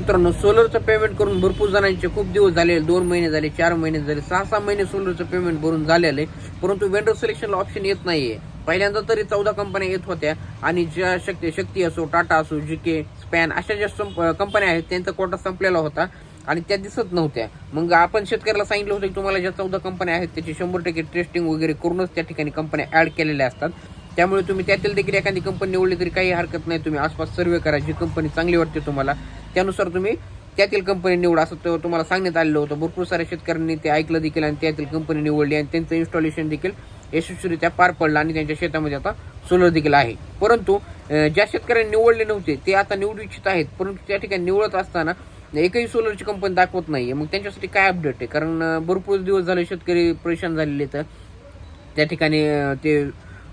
मित्रांनो सोलरचं पेमेंट करून भरपूर जणांचे खूप दिवस झाले दोन महिने झाले चार महिने झाले सहा सहा महिने सोलरचं पेमेंट भरून झालेलं आहे. परंतु वेंडर सिलेक्शनला ऑप्शन येत नाहीये. पहिल्यांदा तरी चौदा कंपन्या येत होत्या आणि ज्या शक्ती शक्ती असो टाटा असो जी के स्पॅन अशा ज्या संप- कंपन्या आहेत त्यांचा कोटा संपलेला होता आणि त्या दिसत नव्हत्या. मग आपण शेतकऱ्याला सांगितलं होतं की तुम्हाला ज्या चौदा कंपन्या आहेत त्याची शंभर टक्के टेस्टिंग वगैरे करूनच त्या ठिकाणी कंपन्या ऍड केलेल्या असतात. त्यामुळे तुम्ही त्यातील देखील एखादी कंपनी निवडली तरी काही हरकत नाही. तुम्ही आसपास सर्वे करा जी कंपनी चांगली वाटते तुम्हाला. त्यानुसार तुम्ही त्यातील कंपनी निवडा. असं तो तुम्हाला सांगण्यात आलेलं होतं. भरपूर साऱ्या शेतकऱ्यांनी ते ऐकलं देखील आणि त्यातील कंपनी निवडली आणि त्यांचं इन्स्टॉलेशन देखील यशस्वीरित्या पार पडलं आणि त्यांच्या शेतामध्ये आता सोलर देखील आहे. परंतु ज्या शेतकऱ्यांनी निवडले नव्हते ते आता निवडू इच्छित आहेत. परंतु त्या ठिकाणी निवडत असताना एकही सोलरची कंपनी दाखवत नाही मग त्यांच्यासाठी काय अपडेट आहे? कारण भरपूर दिवस झाले शेतकरी परेशान झालेले तर त्या ठिकाणी ते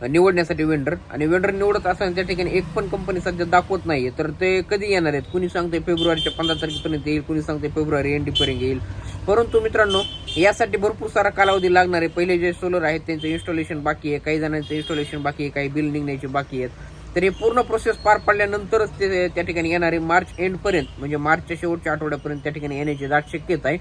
निवडण्यासाठी वेंडर आणि वेंडर निवडत असताना त्या ठिकाणी एक पण कंपनी सध्या दाखवत नाहीये. तर ते कधी येणार आहेत? कुणी सांगते फेब्रुवारीच्या पंधरा तारखेपर्यंत येईल कुणी सांगते फेब्रुवारी एंडीपर्यंत येईल. परंतु मित्रांनो यासाठी भरपूर सारा कालावधी लागणार आहे. पहिले जे सोलर आहेत त्यांचं इन्स्टॉलेशन बाकी आहे. काही जणांचं इन्स्टॉलेशन बाकी आहे काही बिल निघण्याचे बाकी आहेत. तर हे पूर्ण प्रोसेस पार पडल्यानंतरच ते त्या ठिकाणी येणारे मार्च एंडपर्यंत म्हणजे मार्चच्या शेवटच्या आठवड्यापर्यंत त्या ठिकाणी येण्याची दाट शक्यता आहे.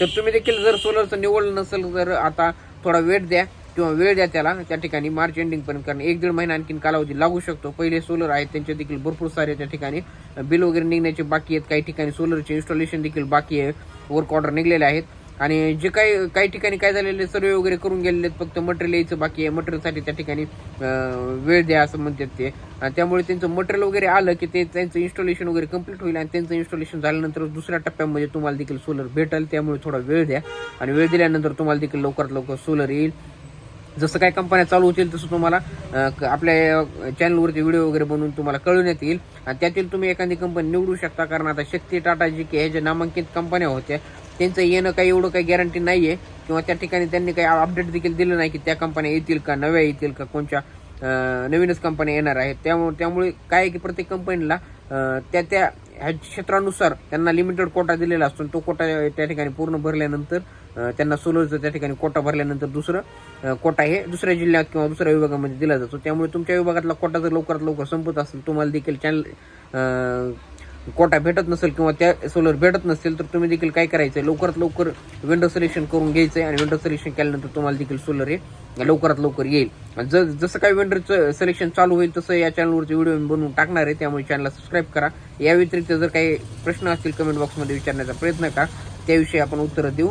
तर तुम्ही देखील जर सोलरचं निवडलं नसेल तर आता थोडा वेट द्या. किंवा वेळ द्या त्याला त्या ठिकाणी मार्च एंडिंगपर्यंत कारण एक दीड महिना आणखीन कालावधी लागू शकतो. पहिले सोलर आहेत त्यांचे देखील भरपूर सारे त्या ठिकाणी बिल वगैरे निघण्याचे बाकी आहेत. काही ठिकाणी सोलरचे इन्स्टॉलेशन देखील बाकी आहे. वर्क ऑर्डर निघलेले आहेत. आणि जे काही काही ठिकाणी काय झालेले सर्वे वगैरे करून गेलेले आहेत. फक्त मटेरियल यायचं बाकी आहे. मटेरियलसाठी त्या ठिकाणी वेळ द्या असं म्हणतात ते. त्यामुळे त्यांचं मटेरियल वगैरे आलं की ते त्यांचं इन्स्टॉलेशन वगैरे कंप्लीट होईल आणि त्यांचं इन्स्टॉलेशन झाल्यानंतर दुसऱ्या टप्प्यामध्ये तुम्हाला देखील सोलर भेटेल. त्यामुळे थोडा वेळ द्या. आणि वेळ दिल्यानंतर तुम्हाला देखील लवकरात लवकर सोलर येईल. जसं काही कंपन्या चालू होतील तसं तुम्हाला क- आपल्या चॅनलवरती व्हिडिओ वगैरे बनवून तुम्हाला कळवण्यात येईल आणि त्यातील तुम्ही एखादी कंपनी निवडू शकता कारण आता शक्ती टाटा जी के ह्या ज्या नामांकित कंपन्या होत्या त्यांचं येणं काही एवढं काही गॅरंटी नाही आहे किंवा त्या ठिकाणी त्यांनी काही अपडेट देखील दिलं नाही की त्या कंपन्या येतील का नव्या येतील का कोणत्या नवीनच कंपन्या येणार आहेत. त्यामुळे त्यामुळे काय आहे की प्रत्येक कंपनीला त्या त्या ह्या क्षेत्रानुसार त्यांना लिमिटेड कोटा दिलेला असतो तो कोटा त्या ठिकाणी पूर्ण भरल्यानंतर त्यांना सोलरचं त्या ठिकाणी कोटा भरल्यानंतर दुसरं कोटा हे दुसऱ्या जिल्ह्यात किंवा दुसऱ्या विभागामध्ये दिला जातो. त्यामुळे तुमच्या विभागातला कोटा जर लवकरात लवकर संपत असेल तुम्हाला देखील चॅनल कोटा भेटत नसेल किंवा त्या सोलर भेटत नसेल तर तुम्ही देखील काय करायचं लवकरात लवकर विंडो सिलेक्शन करून घ्यायचं आणि विंडो सिलेक्शन केल्यानंतर तुम्हाला देखील सोलर हे लवकरात लवकर येईल. जर ज जसं काय विंडोचं सिलेक्शन चालू होईल तसं या चॅनलवरती व्हिडिओ बनवून टाकणार आहे. त्यामुळे चॅनलला सबस्क्राईब करा. या व्यतिरिक्त जर काही प्रश्न असतील कमेंट बॉक्समध्ये विचारण्याचा प्रयत्न करा. त्याविषयी आपण उत्तरं देऊ.